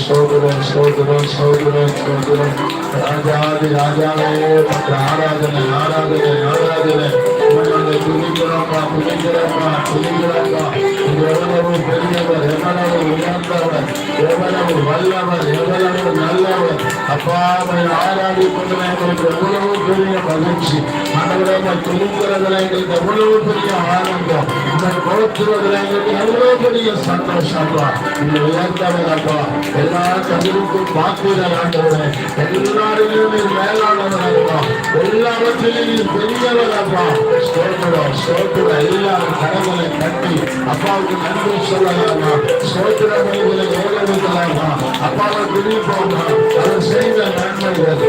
சோதரன் சோதரன் சோதரன் சோதரன் ராஜாதி ராஜாவே ஆராதனை ஆராதனை ஆராதனை நாங்கள் துணிக்கிறோம்ப்பா துணிக்கிறோம்ப்பா எவ்வளவு பெரியவர் எவ்வளவு உயர்ந்தவர் எவ்வளவு வல்லவர் எவ்வளவு நல்லவர் அப்பாவை ஆராதிப்பதில் எங்களுக்கு எவ்வளவு பெரிய மகிழ்ச்சி ஆண்டவரை துணிக்கிறதுல எங்களுக்கு எவ்வளவு பெரிய ஆனந்தம். உங்களை போற்றுவதில் எங்களுக்கு பெரிய சந்தோஷம் இந்த உயர்ந்தவர் எல்லா தகுதிக்கும் பாக்குகிறார் ஆண்டவரே எல்லாரிலும் நீர் மேலானவர் அப்பா எல்லாவற்றிலும் எல்லாரும் கடவுளை கட்டி அப்பாவுக்கு நன்றி சொல்லலாமா? அப்பாவை பிரிப்போமா அவர் செய்த நன்மைகள்.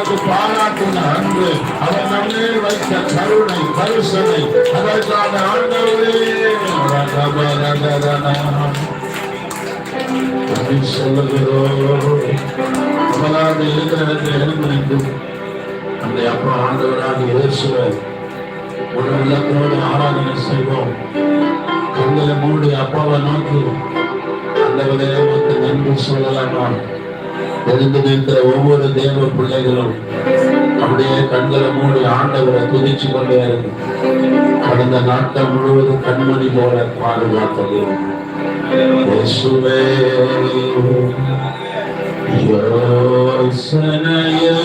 அவருக்கு பாராட்டின அன்று அவர் நம்மே வைத்த கருணை பரிசனை அதற்கான ஆண்டவரே. அப்படி அவராக இருக்கிறவற்றை எழுந்திருந்து அந்த அப்பா ஆண்டவராக இயேசுவர் ஒரு உள்ளத்தோடு ஆராதனை செய்வோம். கண்களை மூடி அப்பாவை நோக்கி நன்றி சொல்லலாமா? தெரிந்து நிற்கிற ஒவ்வொரு தேவ பிள்ளைகளும் அப்படியே கண்களை மூடி ஆண்டவரை துதிச்சு கொண்டே இருக்கு. கடந்த நாட்கள் முழுவதும் கண்மணி போல பாதுகாத்தது. இயேசுவே யோசனையில்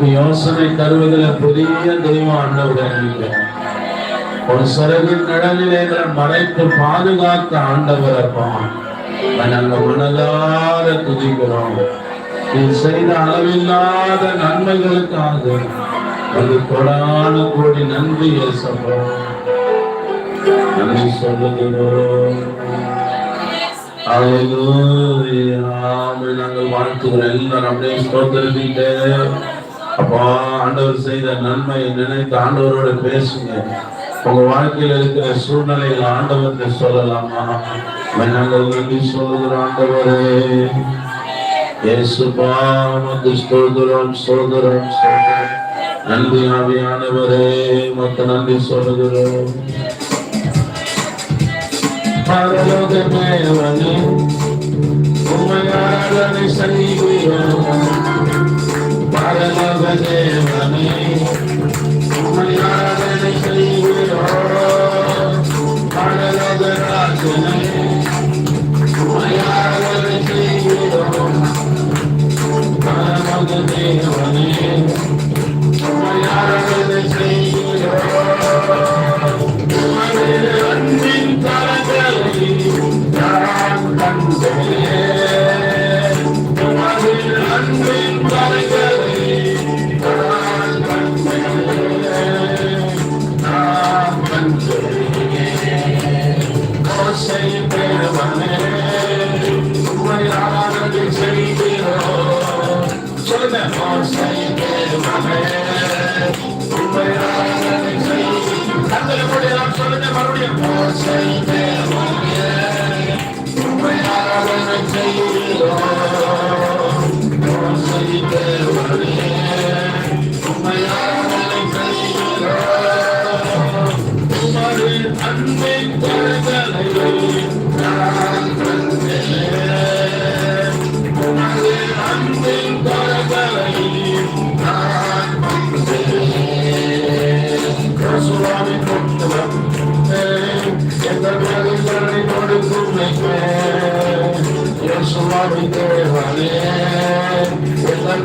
எனக்கு யோசனை தருவதில் புதிய தெய்வம் ஆண்டவர் ஒரு சிறகின் நிழலில் மறைத்து பாதுகாத்த ஆண்டவர் அப்பா. நாங்க மனதார துதிக்கிறோம். நீ செய்த அளவில்லாத நன்மைகளுக்காக அது கொடான கோடி நன்றி ஏசப்பா. நன்றி சொல்லுகிறோம். நாங்கள் வாழ்த்துகிறோம். எல்லாரும் அப்படியே ஸ்தோத்திரிட்டு அப்பா ஆண்டவர் செய்த நன்மையை நினைத்து ஆண்டவரோட பேசுங்க. உங்க வாழ்க்கையில இருக்கிற சூழ்நிலையில் ஆண்டவர்கிட்ட சொல்லலாமா? நாங்கள் நன்றி சொல்லுகிற ஆண்டவரே. இயேசுபா உமக்கு ஸ்தோதரம் சோதரம் சோதரம் நன்றி ஆவியானவரே உமக்கு நன்றி சொல்லுகிறோம். பரலோகமே say மகிமை இயேசுவாமி தேவனே எங்கள்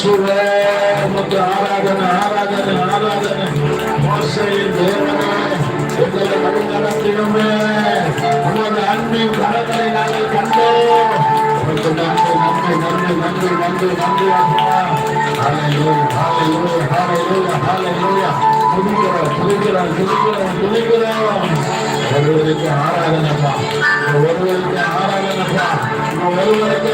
ಶಿವಕ್ಕೆ ಆರಾಧನೆ ಆರಾಧನೆ ಆರಾಧನೆ மோசையை தேவனே எங்களை வழிநடத்திடுமே உமது அன்பின் கரங்களை நாங்கள் கண்டோம். நன்றி நன்றி நன்றி நன்றி நன்றி நன்றி அப்பா. ஹalleluya ஹalleluya ஹalleluya ஹalleluya. துதிக்கிறோம் துதிக்கிறோம் துதிக்கிறோம் துதிக்கிறோம். ஒருவருக்கு ஆராதனைப்பா ஒருவருக்கு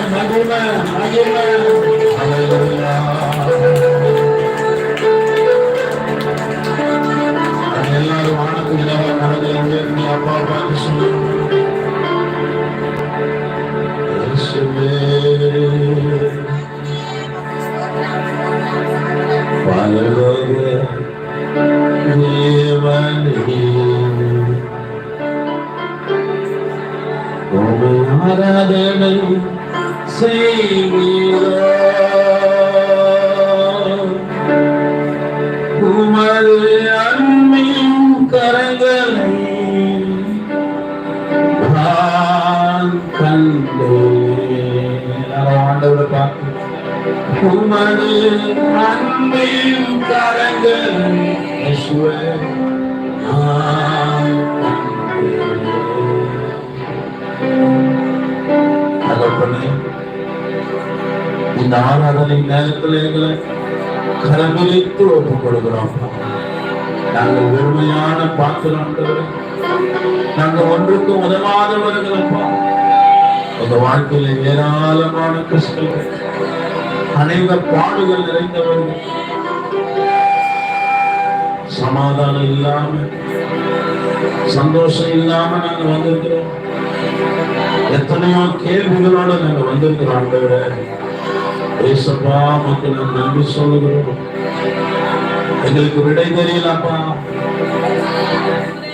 செய்கிறோம் உமது அன்பின் கரங்களை உமது அன்பின் கரங்களை இந்த ஆராதனை நேரத்தில் எங்களை கரமிழித்து ஒப்புக் கொடுக்கிறோம் நாங்கள் ஒருமையான பாத்திரம் நாங்கள் ஒன்றுக்கு உதவாதவர்களப்பா உங்க வாழ்க்கையில ஏராளமான கஷ்டங்கள் அநேக பாடுகள் நிறைந்தவர்கள் சமாதானம் இல்லாம சந்தோஷம் இல்லாம நாங்க வந்திருக்கிறோம். எத்தனையோ கேள்விகளோட நாங்க வந்திருக்கிறோம் ஆண்டவரை. ஏசப்பா மக்கள் நன்றி சொல்லுகிறோம். எங்களுக்கு விடை தெரியலப்பா.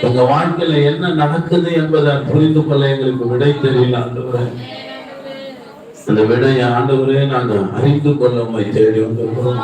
எங்க வாழ்க்கையில என்ன நடக்குது என்பதை புரிந்து கொள்ள எங்களுக்கு விடை தெரியல ஆண்டவரே. அந்த விடையை ஆண்டவரே நாங்க அறிந்து கொள்ள தேடி வந்திருக்கிறோம்.